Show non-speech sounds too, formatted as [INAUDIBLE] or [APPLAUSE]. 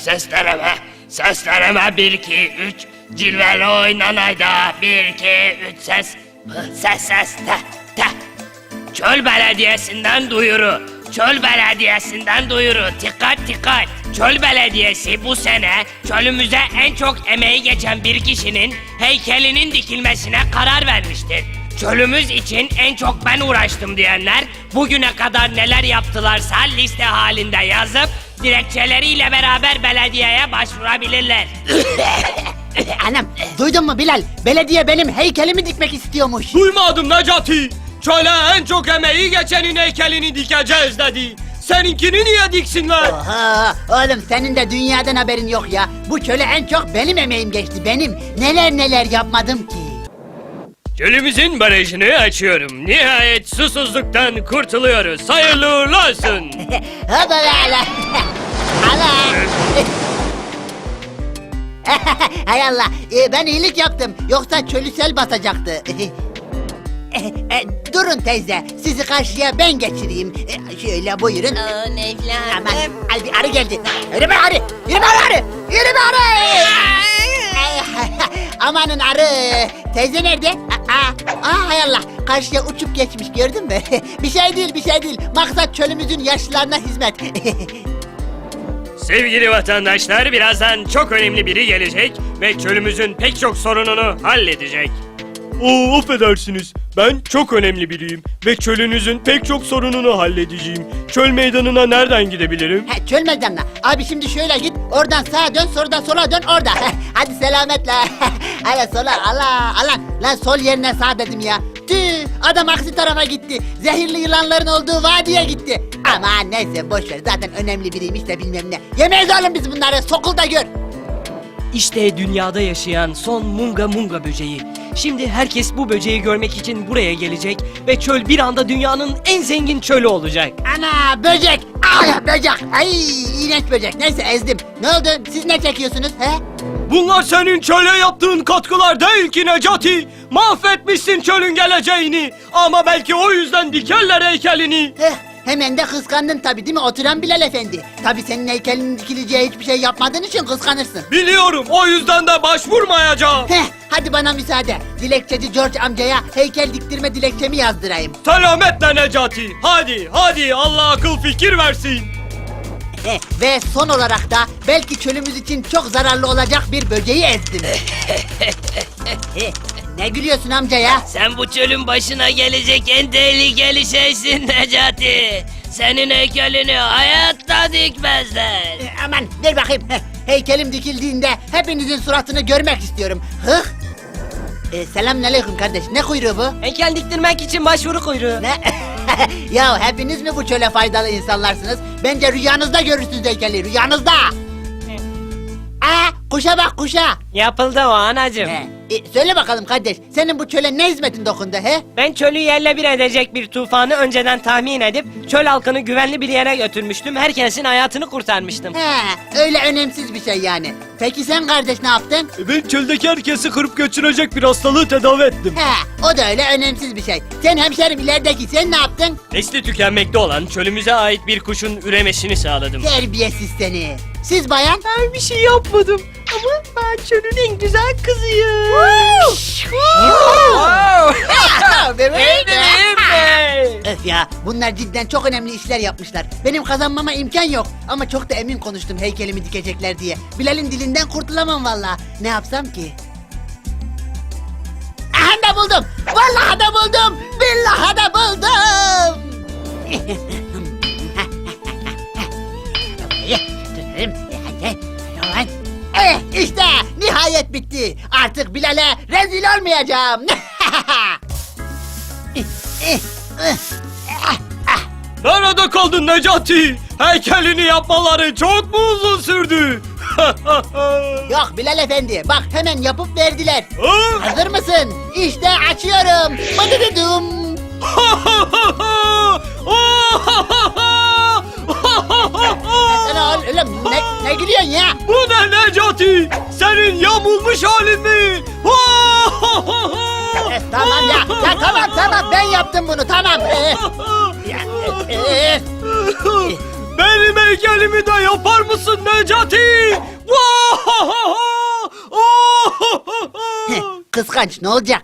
Sesleneme. Sesleneme. Bir, iki, üç. Cilveli oynanayda. Bir, iki, üç ses. Ses ses te te. Çöl Belediyesi'nden duyuru. Çöl Belediyesi'nden duyuru. Dikkat dikkat. Çöl Belediyesi bu sene çölümüze en çok emeği geçen bir kişinin heykelinin dikilmesine karar vermiştir. Çölümüz için en çok ben uğraştım diyenler bugüne kadar neler yaptılarsa liste halinde yazıp dilekçeleriyle beraber belediyeye başvurabilirler. [COUGHS] Anam duydun mu Bilal? Belediye benim heykelimi dikmek istiyormuş. Duymadım Necati. Çöle en çok emeği geçenin heykelini dikeceğiz dedi. Seninkini niye diksinler? Oha, oğlum senin de dünyadan haberin yok ya. Bu çöle en çok benim emeğim geçti benim. Neler neler yapmadım ki. Çölümüzün barajını açıyorum. Nihayet susuzluktan kurtuluyoruz. Hayırlı uğurlu olsun. [LAUGHS] Hadi ala. [LAUGHS] Ala. Hay Allah, e, ben iyilik yaptım. Yoksa çölü sel basacaktı. E, [LAUGHS] e, durun teyze, sizi karşıya ben geçireyim. E, şöyle buyurun. Aman evladım. Ay bir arı geldi. Yürü be arı, yürü be arı, yürü be arı. Amanın arı. Teyze nerede? Aa, aa, hay Allah, karşıya uçup geçmiş gördün mü? [LAUGHS] bir şey değil, bir şey değil. Maksat çölümüzün yaşlılarına hizmet. [LAUGHS] Sevgili vatandaşlar birazdan çok önemli biri gelecek ve çölümüzün pek çok sorununu halledecek. Oo affedersiniz. Ben çok önemli biriyim ve çölünüzün pek çok sorununu halledeceğim. Çöl meydanına nereden gidebilirim? He, çöl meydanına. Abi şimdi şöyle git, oradan sağa dön, sonradan sola dön orada. Hadi selametle. [LAUGHS] Hala sola, Allah, Allah. Lan sol yerine sağ dedim ya. Tüh, adam aksi tarafa gitti. Zehirli yılanların olduğu vadiye gitti. Ama neyse boş ver, zaten önemli biriymiş de bilmem ne. Yemeyiz oğlum biz bunları, sokul da gör. İşte dünyada yaşayan son munga munga böceği. Şimdi herkes bu böceği görmek için buraya gelecek ve çöl bir anda dünyanın en zengin çölü olacak. Ana böcek, ah böcek. Ay iğrenç böcek. Neyse ezdim. Ne oldu? Siz ne çekiyorsunuz he? Bunlar senin çöle yaptığın katkılar değil ki Necati. Mahvetmişsin çölün geleceğini. Ama belki o yüzden dikerler heykelini. Heh, hemen de kıskandın tabii değil mi oturan Bilal Efendi? Tabii senin heykelinin dikileceği hiçbir şey yapmadığın için kıskanırsın. Biliyorum o yüzden de başvurmayacağım. Heh, hadi bana müsaade. Dilekçeci George amcaya heykel diktirme dilekçemi yazdırayım. Selametle Necati. Hadi hadi Allah akıl fikir versin. Ve son olarak da belki çölümüz için çok zararlı olacak bir böceği ezdim. [LAUGHS] Ne gülüyorsun amca ya? Sen bu çölün başına gelecek en tehlikeli şeysin Necati. Senin heykelini hayatta dikmezler. E, aman ver bakayım. Heykelim dikildiğinde hepinizin suratını görmek istiyorum. Hıh. E, selamünaleyküm kardeş. Ne kuyruğu bu? Heykel diktirmek için başvuru kuyruğu. Ne? [LAUGHS] ya hepiniz mi bu çöle faydalı insanlarsınız? Bence rüyanızda görürsünüz heykeli. Rüyanızda. Aa, kuşa bak kuşa. Yapıldı o anacığım. He, e, söyle bakalım kardeş. Senin bu çöle ne hizmetin dokundu he? Ben çölü yerle bir edecek bir tufanı önceden tahmin edip çöl halkını güvenli bir yere götürmüştüm. Herkesin hayatını kurtarmıştım. He, öyle önemsiz bir şey yani. Peki sen kardeş ne yaptın? E, Ben çöldeki herkesi kırıp götürecek bir hastalığı tedavi ettim. He, o da öyle önemsiz bir şey. Sen hemşerim ilerideki sen ne yaptın? Nesli tükenmekte olan çölümüze ait bir kuşun üremesini sağladım. Terbiyesiz seni. Siz bayan? Ben bir şey yapmadım. Ama ben çölün en güzel kızıyım. Bunlar cidden çok önemli işler yapmışlar. Benim kazanmama imkan yok. Ama çok da emin konuştum heykelimi dikecekler diye. Bilal'in dilinden kurtulamam valla. Ne yapsam ki? Aha da buldum. Vallahi da buldum. Billahi da buldum. [LAUGHS] Eh işte nihayet bitti. Artık Bilal'e rezil olmayacağım. [LAUGHS] Nerede kaldın Necati? Heykelini yapmaları çok mu uzun sürdü? [LAUGHS] Yok Bilal Efendi bak hemen yapıp verdiler. Ha? Hazır mısın? İşte açıyorum. Bıdıdıdım. Sen oğlum ne, ne gülüyorsun ya? Bu ne Necati? Senin yamulmuş halin mi? Tamam ya. Ya tamam tamam ben yaptım bunu tamam. Ee, ya, e, e. Benim heykelimi de yapar mısın Necati? Kıskanç ne olacak?